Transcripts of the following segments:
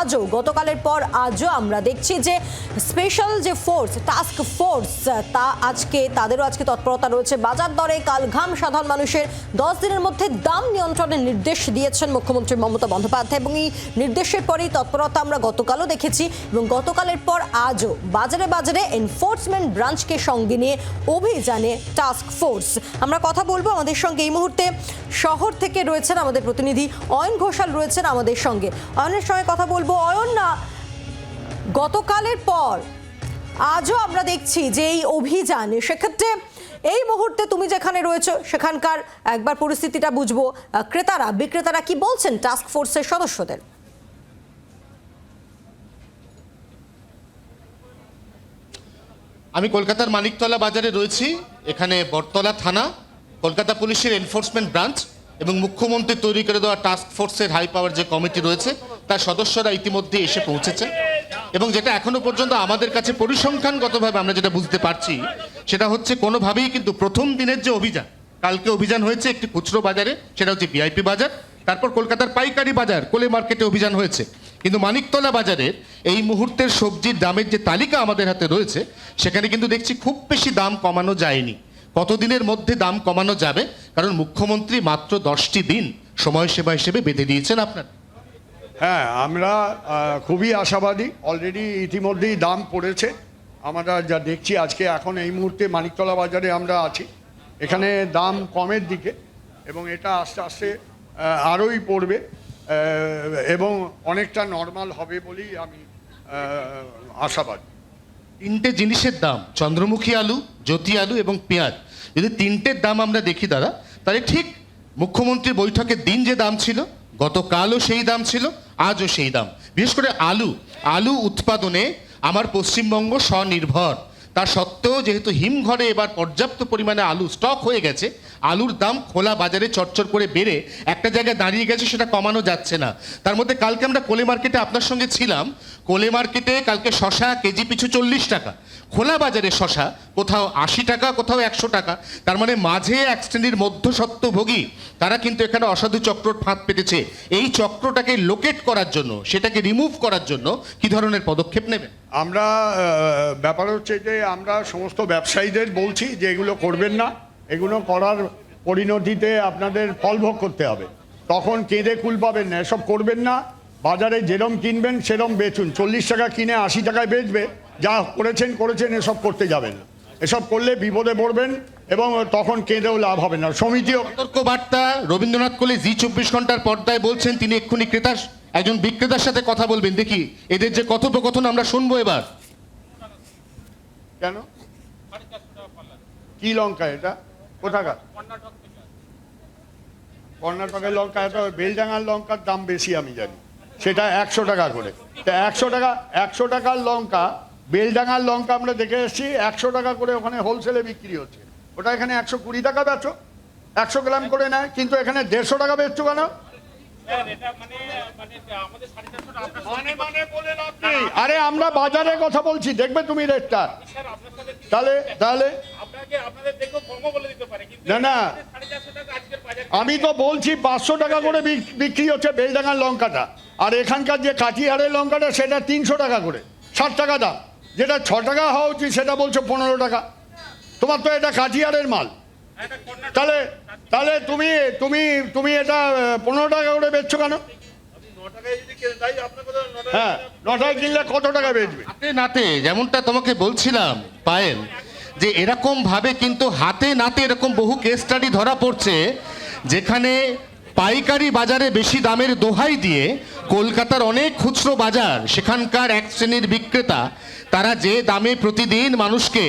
আজও, গতকালের পর আজও আমরা দেখছি যে স্পেশাল যে ফোর্স টাস্ক ফোর্স তা আজকে, তাদেরও আজকে তৎপরতা রয়েছে। বাজার দরে কাল ঘাম সাধারণ মানুষের দশ দিনের মধ্যে দাম নিয়ন্ত্রণের নির্দেশ দিয়েছেন মুখ্যমন্ত্রী মমতা বন্দ্যোপাধ্যায় এবং এই নির্দেশের পরেই তৎপরতা আমরা গতকালও দেখেছি এবং গতকালের পর আজও বাজারে বাজারে এনফোর্সমেন্ট ব্রাঞ্চকে সঙ্গে নিয়ে অভিযানে টাস্ক ফোর্স আমরা কথা বলব আমাদের সঙ্গে এই মুহূর্তে। শহর থেকে রয়েছেন আমাদের প্রতিনিধি অয়ন ঘোষাল রয়েছেন আমাদের সঙ্গে। অয়নের সঙ্গে কথা বলব অয়ন না, গতকালের পর আজও আমরা দেখছি যে এই অভিযানে, সেক্ষেত্রে এই মুহূর্তে তুমি যেখানে রয়েছো, সেখানকার একবার পরিস্থিতিটা বুঝব। ক্রেতারা, বিক্রেতারা কি বলছেন টাস্ক ফোর্সের সদস্যদের? আমি কলকাতার মানিকতলা বাজারে রয়েছি, এখানে বটতলা থানা, কলকাতা পুলিশের এনফোর্সমেন্ট ব্রাঞ্চ এবং মুখ্যমন্ত্রী তৈরি করে দেওয়া টাস্ক ফোর্সের হাই পাওয়ার যে কমিটি রয়েছে তার সদস্যরা ইতিমধ্যে এসে পৌঁছেছে এবং যেটা এখনও পর্যন্ত আমাদের কাছে পরিসংখ্যানগতভাবে আমরা যেটা বুঝতে পারছি, সেটা হচ্ছে কোনোভাবেই কিন্তু প্রথম দিনের যে অভিযান, কালকে অভিযান হয়েছে একটি খুচরো বাজারে, সেটা হচ্ছে ভিআইপি বাজার, তারপর কলকাতার পাইকারি বাজার, কোলে মার্কেটে অভিযান হয়েছে। কিন্তু মানিকতলা বাজারের এই মুহূর্তের সবজির দামের যে তালিকা আমাদের হাতে রয়েছে, সেখানে কিন্তু দেখছি খুব বেশি দাম কমানো যায়নি। কতদিনের মধ্যে দাম কমানো যাবে? কারণ মুখ্যমন্ত্রী মাত্র দশটি দিন সময় সেবা হিসেবে বেঁধে দিয়েছেন আপনার। হ্যাঁ আমরা খুবই আশাবাদী। অলরেডি ইতিমধ্যেই দাম পড়েছে। আমরা যা দেখছি আজকে, এখন এই মুহূর্তে মানিকতলা বাজারে আমরা আছি। এখানে দাম কমের দিকে এবং এটা আস্তে আস্তে আরোই পড়বে এবং অনেকটা নর্মাল হবে বলেই আমি আশাবাদী। তিনটে জিনিসের দাম, চন্দ্রমুখী আলু, জ্যোতি আলু এবং পেঁয়াজ। যদি তিনটের দাম আমরা দেখি দাদা, তাহলে ঠিক মুখ্যমন্ত্রী বৈঠকের দিন যে দাম ছিল, গতকালও সেই দাম ছিল। আজও সেই দাম। বিশেষ করে আলু। আলু উৎপাদনে আমার পশ্চিমবঙ্গ স্বনির্ভর। তা সত্ত্বেও যেহেতু হিমঘরে এবার পর্যাপ্ত পরিমাণে আলু স্টক হয়ে গেছে, আলুর দাম খোলা বাজারে চটচট করে বেড়ে একটা জায়গায় দাঁড়িয়ে গেছে সেটা কমানো যাচ্ছে না। তার মধ্যে কালকে আমরা কোলে মার্কেটে আপনার সঙ্গে ছিলাম। কোলে মার্কেটে কালকে শশা কেজি পিছু চল্লিশ টাকা, খোলা বাজারে শশা কোথাও আশি টাকা, কোথাও একশো টাকা। তার মানে মাঝে এক শ্রেণির মধ্যস্বত্বভোগী, তারা কিন্তু এখানে অসাধু চক্রর ফাঁদ পেতেছে। এই চক্রটাকে লোকেট করার জন্য, সেটাকে রিমুভ করার জন্য কি ধরনের পদক্ষেপ নেবেন? আমরা ব্যাপার হচ্ছে যে আমরা সমস্ত ব্যবসায়ীদের বলছি যে এগুলো করবেন না। এগুলো করার পরিণতিতে আপনাদের ফল ভোগ করতে হবে। তখন কেঁদে কুল পাবেন না, এসব করবেন না। বাজারে যেরম কিনবেন, সেরম বেচুন। চল্লিশ টাকা কিনে আশি টাকায় বেচবে। যা করেছেন করেছেন, এসব করতে যাবেন। এসব করলে বিপদে পড়বেন এবং তখন কেঁদেও লাভ হবে না। সমিতিও সতর্ক বার্তা রবীন্দ্রনাথ কোলে জি চব্বিশ ঘণ্টার পর্দায় বলছেন, তিনি এক্ষুনি ক্রেতার একজন বিক্রেতার সাথে কথা বলবেন, দেখি এদের যে কথোপকথন আমরা শুনব এবার। কেন? কি লঙ্কা এটা? কোথাকার? কর্ণাটকের লঙ্কা, এত বেলডাঙ্গার লঙ্কার দাম বেশি আমি জানি। সেটা একশো টাকা করে। তা একশো টাকা, একশো টাকার লঙ্কা, বেলডাঙ্গার লঙ্কা আমরা দেখে এসেছি, একশো টাকা করে ওখানে হোলসেলে বিক্রি হচ্ছে। ওটা এখানে একশো কুড়ি টাকা বেচো। একশো গ্রাম করে নেয়, কিন্তু এখানে দেড়শো টাকা বেচছো কেন? আরে আমরা বাজারে কথা বলছি দেখবে তুমি রেটটা। তাহলে তাহলে? আপনাকে আপনাদের দেখেও কমও বলে দিতে পারে কিন্তু না না। আমি তো বলছি পাঁচশো টাকা করে বিক- বিক্রি হচ্ছে বেলডাঙ্গার লঙ্কাটা। আর এখানকার যে কাঠিহারের লঙ্কাটা সেটা তিনশো টাকা করে। ষাট টাকা দাম। যেটা ছ টাকা হওয়া উচিত সেটা বলছো পনেরো টাকা। তোমার তো এটা কাঠিহারের মাল। তাহলে তাহলে তুমি তুমি তুমি এটা পনেরো টাকা করে বেচছো কেন? হ্যাঁ কত টাকা নাতে, যেমনটা তোমাকে বলছিলাম, পায়েল, যে কিন্তু হাতে নাতে এরকম বহু কেস স্টাডি ধরা পড়ছে, যেখানে পাইকারি বাজারে বেশি দামের দোহাই দিয়ে কলকাতার অনেক খুচরো বাজার, সেখানকার এক শ্রেণির বিক্রেতা, তারা যে দামে প্রতিদিন মানুষকে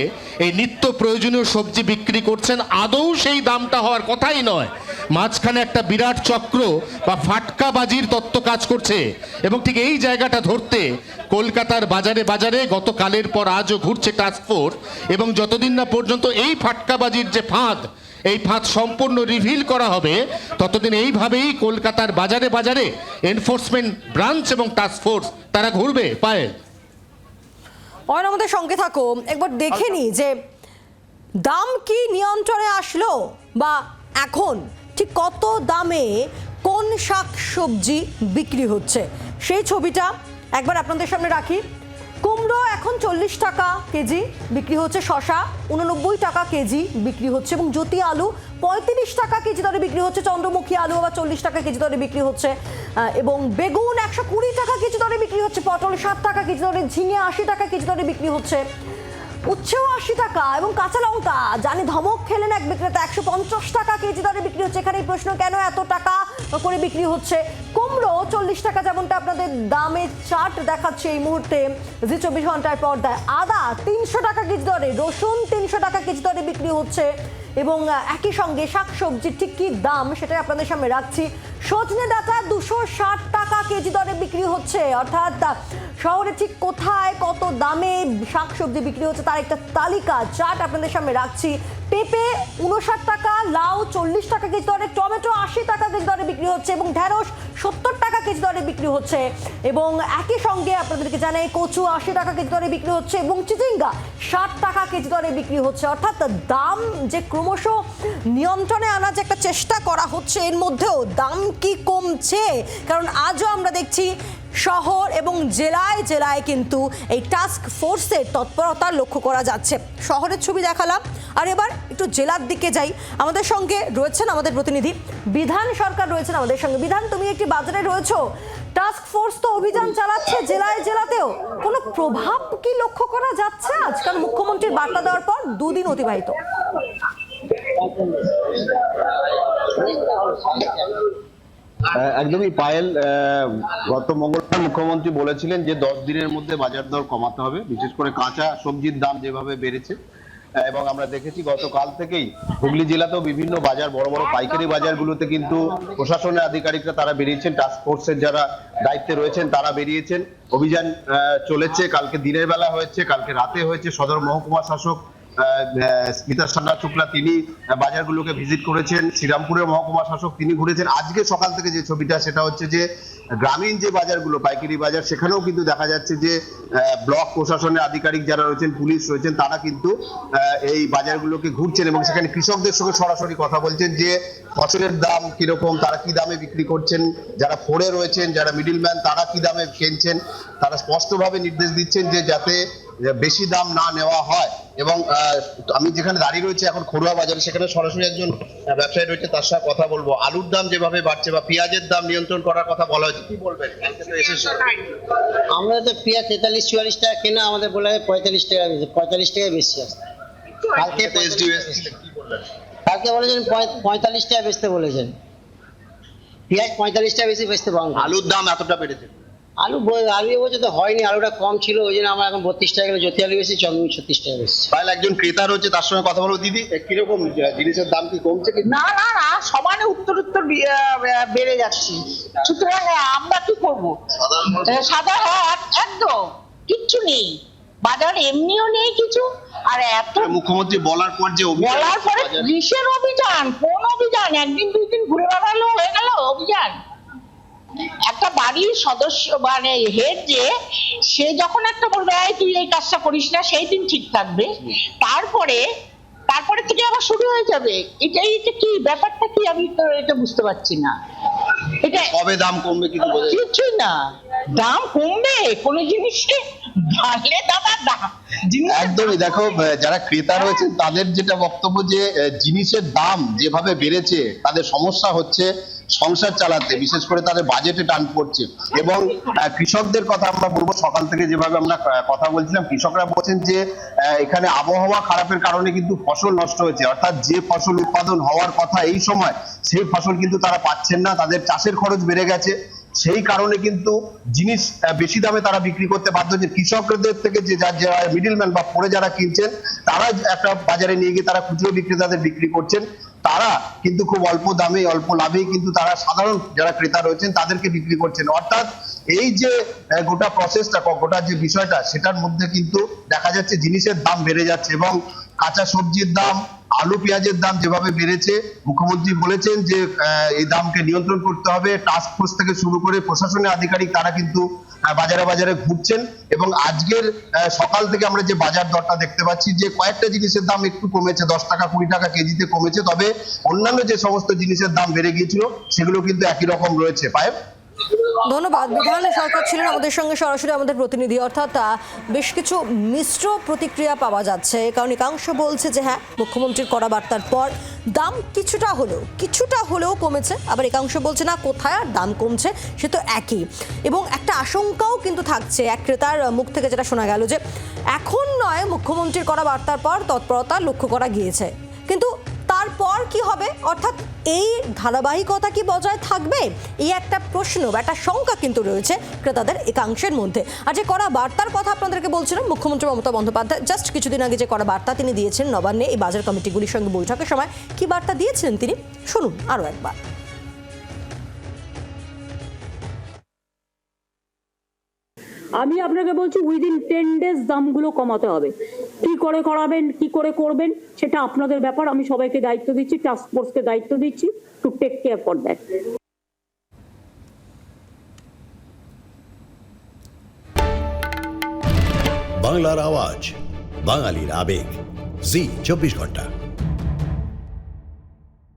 এই নিত্য প্রয়োজনীয় সবজি বিক্রি করছেন, আদৌ সেই দামটা হওয়ার কথাই নয়। মাঝখানে একটা বিরাট চক্র বা ফাটকাবাজির তত্ত্ব কাজ করছে। এবং ঠিক এই জায়গাটা ধরতে কলকাতার বাজারে বাজারে গতকালের পর আজও ঘুরছে টাস্কফোর্স এবং যতদিন না পর্যন্ত এই ফাটকাবাজির যে ফাঁদ, এই ফাঁদ সম্পূর্ণ রিভিল করা হবে, ততদিন এইভাবেই কলকাতার বাজারে বাজারে এনফোর্সমেন্ট ব্রাঞ্চ এবং টাস্কফোর্স তারা ঘুরবে পায়ে অয়ন, আমাদের সঙ্গে থাকো। একবার দেখে নি যে দাম কি নিয়ন্ত্রণে আসলো বা এখন? ঠিক কত দামে কোন শাক সবজি বিক্রি হচ্ছে। সেই ছবিটা একবার আপনাদের সামনে রাখি। কুমড়ো এখন চল্লিশ টাকা কেজি বিক্রি হচ্ছে শশা উননব্বই টাকা কেজি বিক্রি হচ্ছে এবং জ্যোতি আলু পঁয়ত্রিশ টাকা কেজি দরে বিক্রি হচ্ছে, চন্দ্রমুখী আলু আবার চল্লিশ টাকা কেজি দরে বিক্রি হচ্ছে এবং বেগুন একশো কুড়ি টাকা কেজি দরে বিক্রি হচ্ছে, পটল ষাট টাকা কেজি দরে, ঝিঙে আশি টাকা কেজি দরে বিক্রি হচ্ছে। উচ্ছেও আশি টাকা এবং কাঁচা লঙ্কা। জানি ধমক খেলেন এক বিক্রেতা, একশো পঞ্চাশ টাকা কেজি দরে বিক্রি হচ্ছে। এখানে প্রশ্ন, কেন এত টাকা করে বিক্রি হচ্ছে? কুমড়ো, চল্লিশ টাকা যেমনটা আপনাদের দামে চার্ট দেখাচ্ছে এই মুহূর্তে জি চব্বিশ ঘণ্টার পর্দায়। আদা তিনশো টাকা কেজি দরে, রসুন তিনশো টাকা কেজি দরে বিক্রি হচ্ছে, এবং একই সঙ্গে শাকসবজির ঠিক কি দাম সেটাই আপনাদের সামনে রাখছি। সজনে ডাটা দুশো ষাট টাকা কেজি দরে বিক্রি হচ্ছে, অর্থাৎ শহরে ঠিক কোথায় কত দামে শাকসবজি বিক্রি হচ্ছে তার একটা তালিকা, চার্ট আপনাদের সামনে রাখছি। পেঁপে উনষাট টাকা, লাউ চল্লিশ টাকা কেজি দরে, টমেটো আশি টাকা কেজি দরে বিক্রি হচ্ছে, এবং ঢেঁড়স সত্তর টাকা কেজি দরে বিক্রি হচ্ছে। এবং একই সঙ্গে আপনাদেরকে জানাই, কচু আশি টাকা কেজি দরে বিক্রি হচ্ছে এবং চিচিঙ্গা ষাট টাকা কেজি দরে বিক্রি হচ্ছে। অর্থাৎ দাম যে ক্রমশ নিয়ন্ত্রণে আনার যে একটা চেষ্টা করা হচ্ছে, এর মধ্যেও দাম কি কমছে? কারণ আজও আমরা দেখছি শহর এবং জেলায় জেলায় কিন্তু এই টাস্ক ফোর্সের তৎপরতা লক্ষ্য করা যাচ্ছে। শহরের ছবি দেখালাম। আর এবার একটু জেলার দিকে যাই। আমাদের সঙ্গে রয়েছেন আমাদের প্রতিনিধি বিধান সরকার রয়েছেন আমাদের সঙ্গে। বিধান, তুমি একটি বাজারে রয়েছো। টাস্ক ফোর্স তো অভিযান চালাচ্ছে জেলায় জেলাতেও। কোনো প্রভাব কি লক্ষ্য করা যাচ্ছে? আজকাল মুখ্যমন্ত্রীর বার্তা দেওয়ার পর দুদিন অতিবাহিত। একদমই পায়েল গত মঙ্গলবার মুখ্যমন্ত্রী বলেছিলেন যে দশ দিনের মধ্যে বাজার দর কমাতে হবে, বিশেষ করে কাঁচা সবজির দাম যেভাবে বেড়েছে। এবং আমরা দেখেছি গতকাল থেকেই হুগলি জেলাতেও বিভিন্ন বাজার, বড় বড় পাইকারি বাজারগুলোতে কিন্তু প্রশাসনের আধিকারিকরা তারা বেরিয়েছেন টাস্ক ফোর্সের যারা দায়িত্বে রয়েছেন তারা বেরিয়েছেন। অভিযান চলেছে, কালকে দিনের বেলা হয়েছে, কালকে রাতে হয়েছে। সদর মহকুমা শাসক স্মিতা সান্না শুক্লা তিনি বাজারগুলোকে ভিজিট করেছেন। শ্রীরামপুরের মহকুমা শাসক, তিনি ঘুরেছেন। আজকে সকাল থেকে যে ছবিটা, সেটা হচ্ছে যে, গ্রামীণ যে বাজারগুলো, পাইকারি বাজার, সেখানেও কিন্তু দেখা যাচ্ছে যে ব্লক প্রশাসনের আধিকারিক যারা রয়েছেন, পুলিশ রয়েছেন, তারা কিন্তু এই বাজারগুলোকে ঘুরছেন এবং সেখানে কৃষকদের সঙ্গে সরাসরি কথা বলছেন যে, ফসলের দাম কীরকম, তারা কি দামে বিক্রি করছেন, যারা ফোরে রয়েছেন, যারা মিডিলম্যান তারা কি দামে কিনছেন, তারা স্পষ্টভাবে নির্দেশ দিচ্ছেন যে, যাতে বেশি দাম না নেওয়া হয় এবং আমি যেখানে দাঁড়িয়ে রয়েছে এখন খড়ুয়া বাজারে সেখানে সরাসরি একজন ব্যবসায়ী রয়েছে তার সাথে কথা বলব। আলুর দাম যেভাবে বাড়ছে বা পেঁয়াজের দাম নিয়ন্ত্রণ করার কথা বলা হয়েছে কি বলবেন। আমরা তো পেঁয়াজ তেতাল্লিশ চুয়াল্লিশ টাকা কেনা আমাদের বলে পঁয়তাল্লিশ টাকা পঁয়তাল্লিশ টাকা বেশি আসছে কালকে? কালকে বলেছেন পঁয়তাল্লিশ টাকা বেচতে বলেছেন। পেঁয়াজ পঁয়তাল্লিশ টাকা বেশি বেচতে পারব আলুর দাম এতটা বেড়েছে। আলু ব- আলু বলছে তো হয়নি আলুটা কম ছিল ওই জন্য আমরা এখন বত্রিশ টাকা জ্যোতি আলু বেশি চন্দ্রমী ছত্রিশ টাকা বেশি। তাহলে একজন ক্রেতা রয়েছে তার সঙ্গে কথা বলব দিদি কীরকম জিনিসের দাম কি কমছে কি? না না না সমানে উত্তর উত্তর বেড়ে যাচ্ছে। সুতরাং আমরা কি করব? সাদা হাট একদম কিচ্ছু নেই। বাজার এমনিও নেই কিছু আর এত মুখ্যমন্ত্রী বলার পর যে অভিযান বলার পরে কিসের অভিযান? কোন অভিযান? একদিন দুই দিন ঘুরে বেড়ালো হয়ে গেল অভিযান। একটা বাড়ির সদস্য মানে হেড যে সে যখন একটা বলবে "এই তুই এই কাজটা করিস না সেই দিন ঠিক থাকবে। তারপরে তারপরে থেকে আবার শুরু হয়ে যাবে। এটা এটা কি ব্যাপারটা কি আমি তো এটা বুঝতে পারছি না। এটা কবে দাম কমবে না। কিছুই না। দাম কমবে কোন জিনিসে বাড়লে দাদা দাম। একদমই। দেখো যারা ক্রেতা রয়েছে তাদের যেটা বক্তব্য যে জিনিসের দাম যেভাবে বেড়েছে তাদের সমস্যা হচ্ছে সংসার চালাতে, বিশেষ করে তাদের বাজেটে টান পড়ছে। এবং কৃষকদের কথা আমরা বলব, সকাল থেকে যেভাবে আমরা কথা বলছিলাম, কৃষকরা বলছেন যে এখানে আবহাওয়া খারাপের কারণে কিন্তু ফসল নষ্ট হয়েছে। অর্থাৎ যে ফসল উৎপাদন হওয়ার কথা এই সময়, সেই ফসল কিন্তু তারা পাচ্ছেন না, তাদের চাষের খরচ বেড়ে গেছে। সেই কারণে কিন্তু জিনিস বেশি দামে তারা বিক্রি করতে বাধ্য হচ্ছে। কৃষকদের থেকে যে যারা মিডিলম্যান বা পরে যারা কিনছেন, তারা একটা বাজারে নিয়ে গিয়ে তারা খুচরো বিক্রেতাদের বিক্রি করছেন। তারা কিন্তু খুব অল্প দামে অল্প লাভে কিন্তু তারা সাধারণ যারা ক্রেতা রয়েছেন, তাদেরকে বিক্রি করছেন। অর্থাৎ এই যে গোটা প্রসেসটা গোটা যে বিষয়টা, সেটার মধ্যে কিন্তু দেখা যাচ্ছে জিনিসের দাম বেড়ে যাচ্ছে এবং কাঁচা সবজির দাম আলু পেঁয়াজের দাম যেভাবে বেড়েছে, মুখ্যমন্ত্রী বলেছেন যে এই দামকে নিয়ন্ত্রণ করতে হবে। টাস্ক ফোর্স থেকে শুরু করে প্রশাসনের আধিকারিক তারা কিন্তু বাজারে বাজারে ঘুরছেন এবং আজকের সকাল থেকে আমরা যে বাজার দরটা দেখতে পাচ্ছি যে, কয়েকটা জিনিসের দাম একটু কমেছে, দশ টাকা, কুড়ি টাকা কেজিতে কমেছে। তবে অন্যান্য যে সমস্ত জিনিসের দাম বেড়ে গিয়েছিল, সেগুলো কিন্তু একই রকম রয়েছে। পায়েব ধন্যবাদ। বিধান সরকার ছিলেন, আমাদের সঙ্গে সরাসরি আমাদের প্রতিনিধি। অর্থাৎ বেশ কিছু মিশ্র প্রতিক্রিয়া পাওয়া যাচ্ছে। কারণ একাংশ বলছে যে হ্যাঁ মুখ্যমন্ত্রীর করা বার্তার পর দাম কিছুটা হলেও কিছুটা হলেও কমেছে। আবার একাংশ বলছে, না, কোথায় আর দাম কমছে, সে তো একই। এবং একটা আশঙ্কাও কিন্তু থাকছে। এক ক্রেতার মুখ থেকে যেটা শোনা গেল যে, এখন নয়, মুখ্যমন্ত্রীর করা বার্তার পর তৎপরতা লক্ষ্য করা গিয়েছে। কিন্তু তারপর কি হবে? অর্থাৎ এই ধারাবাহিকতা কি বজায় থাকবে? এই একটা প্রশ্ন বা একটা শঙ্কা কিন্তু রয়েছে ক্রেতাদের একাংশের মধ্যে। আর যে করা বার্তার কথা আপনাদেরকে বলছিলাম, মুখ্যমন্ত্রী মমতা বন্দ্যোপাধ্যায় জাস্ট কিছুদিন আগে যে করা বার্তা তিনি দিয়েছেন নবান্নে, এই বাজার কমিটিগুলির সঙ্গে বৈঠকের সময়, কি বার্তা দিয়েছিলেন তিনি? শুনুন আরও একবার। আমি আপনাকে বলছি উইদিন টেন ডেজ দামগুলো কমাতে হবে। কি করে করাবেন, কি করে করবেন, সেটা আপনাদের ব্যাপার। আমি সবাইকে দায়িত্ব দিচ্ছি টাস্ক ফোর্সকে দায়িত্ব দিচ্ছি to take care for that বাংলার আওয়াজ, বাঙালির আবেগ। জি, চব্বিশ ঘণ্টা।